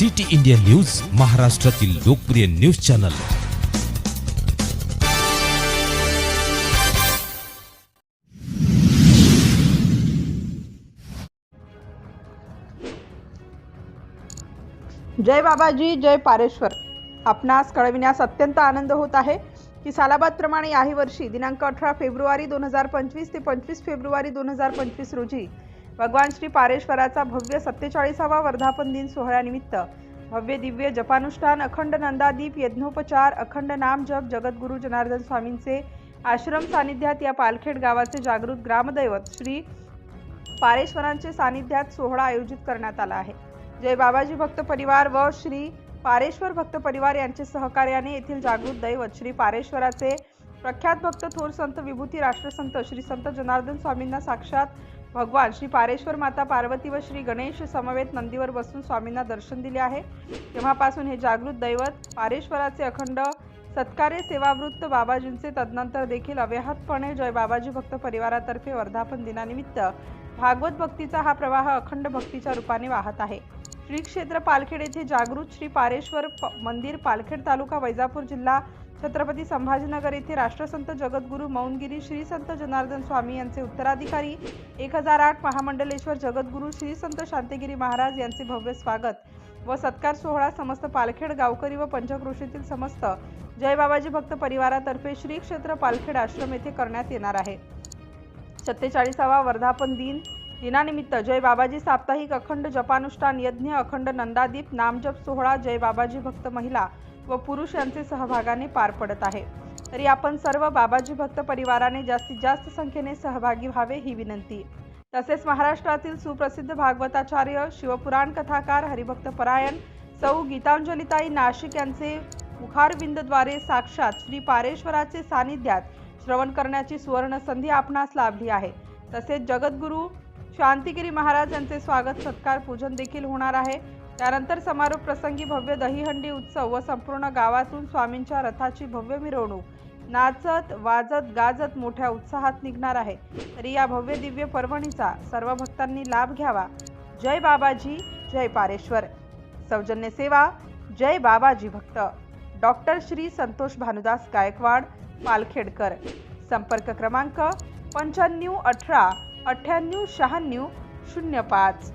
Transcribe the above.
City India news महाराष्ट्रातील लोकप्रिय news channel. जय बाबाजी जय पारेश्वर. आपणास कळविण्यास अत्यंत आनंद होत आहे की सालाबादप्रमाणे याही वर्षी दिनांक अठरा फेब्रुवारी दोन हजार पंचवीस ते पंचवीस फेब्रुवारी दोन हजार पंचवीस रोजी भगवान श्री पारेश्वराचा भव्य सत्तेचाळीसावा वर्धापन दिन सोहळ्यानिमित्त भव्य दिव्य जपानुष्ठान अखंड नंदादीप यज्ञोपचार अखंड नाम जप जगद्गुरू जनार्दन स्वामींचे आश्रम सानिध्यात या पालखेड गावाचे जागृत ग्रामदैवत श्री पारेश्वरांचे सानिध्यात सोहळा आयोजित करण्यात आला आहे. जय बाबाजी भक्त परिवार व श्री पारेश्वर भक्त परिवार यांचे सहकार्याने येथील जागृत दैवत श्री पारेश्वराचे प्रख्यात भक्त थोर संत विभूती राष्ट्रसंत श्री संत जनार्दन स्वामींना साक्षात भगवान श्री पारेश्वर माता पार्वती व श्री गणेश समवेत नंदीवर बसून स्वामींना दर्शन दिले आहे. तेव्हापासून हे जागृत दैवत पारेश्वराचे अखंड सत्कार्य सेवावृत्त बाबाजींचे तदनंतर देखील अव्याहतपणे जय बाबाजी भक्त परिवारातर्फे वर्धापन दिनानिमित्त भागवत भक्तीचा हा प्रवाह अखंड भक्तीच्या रूपाने वाहत आहे. श्री क्षेत्र पालखेड येथे जागृत श्री पारेश्वर प- मंदिर पालखेड तालुका वैजापूर जिल्हा छत्रपती संभाजीनगर येथे राष्ट्रसंत जगद्गुरू मौनगिरी श्री संत जनार्दन स्वामी यांचे उत्तराधिकारी एक हजार आठ महामंडलेश्वर जगद्गुरू श्री संत शांतिगिरी महाराज यांचे भव्य स्वागत व सत्कार सोहळा समस्त पालखेड गावकरी व पंचकृषीतील समस्त जय बाबाजी भक्त परिवारातर्फे श्री क्षेत्र पालखेड आश्रम येथे करण्यात येणार आहे. सत्तेचाळीसावा वर्धापन दिन दिनानिमित्त जय बाबाजी साप्ताहिक अखंड जपानुष्ठान यज्ञ अखंड नंदादीप नामजप सोहळा जय बाबाजी भक्त महिला व पुरुष यांचे सहभागाने पार पडत आहे. तरी आपण सर्व बाबाजी भक्त परिवाराने जास्तीत जास्त संख्येने सहभागी व्हावे ही विनंती. तसेच महाराष्ट्रातील सुप्रसिद्ध भागवताचार्य शिवपुराण कथाकार हरिभक्त परायण सौ गीतांजलिताई नाशिक यांचे मुखारविंदद्वारे साक्षात श्री पारेश्वराचे सानिध्यात श्रवण करण्याची सुवर्ण संधी आपणास लाभली आहे. तसेच जगद्गुरू शांतिगिरी महाराज यांचे स्वागत सत्कार पूजन देखील होणार आहे. त्यानंतर समारोप प्रसंगी भव्य दहीहंडी उत्सव व संपूर्ण गावातून स्वामींच्या रथाची भव्य मिरवणूक. नाचत वाजत गाजत मोठ्या उत्साहात निघणार आहे. तरी या भव्य दिव्य पर्वणीचा सर्व भक्तांनी लाभ घ्यावा. जय बाबाजी जय पारेश्वर. सौजन्य सेवा जय बाबाजी भक्त. डॉक्टर श्री संतोष भानुदास गायकवाड पालखेडकर. संपर्क क्रमांक पंच्याण्णव अठरा अठ्ठ्याण्णव शहाण्णव शून्य पाच.